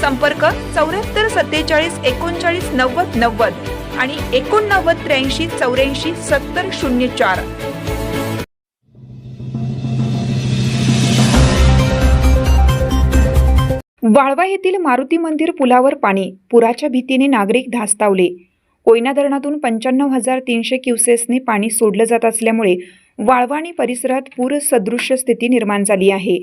संपर्क चौऱ्याहत्तर सत्तेचाळीस एकोणचाळीस नव्वद नव्वद आणि एकोणनव्वद त्र्याऐंशी चौऱ्याऐंशी सत्तर शून्य चार. वाळवा येथील मारुती मंदिर पुलावर पाणी पुराच्या भीतीने नागरिक धास्तावले. कोयना धरणातून पंच्याण्णव हजार तीनशे क्युसेसने पाणी सोडलं जात असल्यामुळे वाळवा आणि परिसरात पूरसदृश्य स्थिती निर्माण झाली आहे.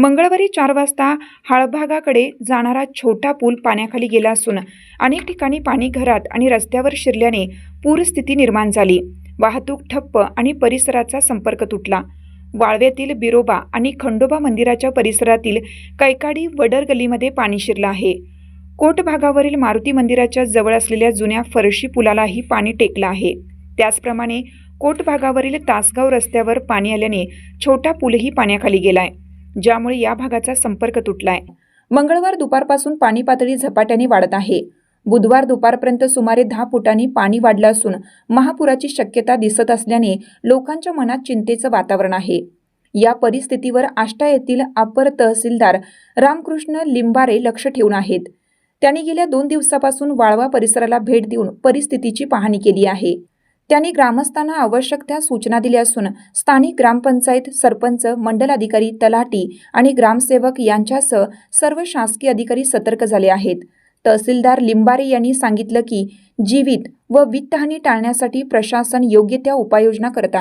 मंगळवारी चार वाजता हाळभागाकडे जाणारा छोटा पूल पाण्याखाली गेला असून अनेक ठिकाणी पाणी घरात आणि रस्त्यावर शिरल्याने पूरस्थिती निर्माण झाली. वाहतूक ठप्प आणि परिसराचा संपर्क तुटला. वाळव्यातील बिरोबा आणि खंडोबा मंदिराच्या परिसरातील कैकाडी वडर गलीमध्ये पाणी शिरलं आहे. कोट भागावरील मारुती मंदिराच्या जवळ असलेल्या जुन्या फरशी पुलालाही पाणी टेकलं आहे. त्याचप्रमाणे कोट भागावरील तासगाव रस्त्यावर पाणी आल्याने छोटा पूलही पाण्याखाली गेलाय. ज्यामुळे या भागाचा संपर्क तुटलाय. मंगळवार दुपारपासून पाणी पातळी झपाट्याने वाढत आहे. बुधवार दुपारपर्यंत सुमारे दहा फुटांनी पाणी वाढलं असून महापुराची शक्यता दिसत असल्याने लोकांच्या मनात चिंतेचं वातावरण आहे. या परिस्थितीवर आष्टा येथील अपर तहसीलदार रामकृष्ण लिंबारे लक्ष ठेवून आहेत. त्यांनी गेल्या दोन दिवसापासून वाळवा परिसराला भेट देऊन परिस्थितीची पाहणी केली आहे. त्यांनी ग्रामस्थांना आवश्यक त्या सूचना दिल्या असून स्थानिक ग्रामपंचायत सरपंच मंडल अधिकारी तलाठी आणि ग्रामसेवक यांच्यासह सर्व शासकीय अधिकारी सतर्क झाले आहेत. तहसीलदार लिंबारे यांनी सांगितलं की जीवित व वित्तहानी टाळण्यासाठी प्रशासन योग्य त्या उपाययोजना करत आहे.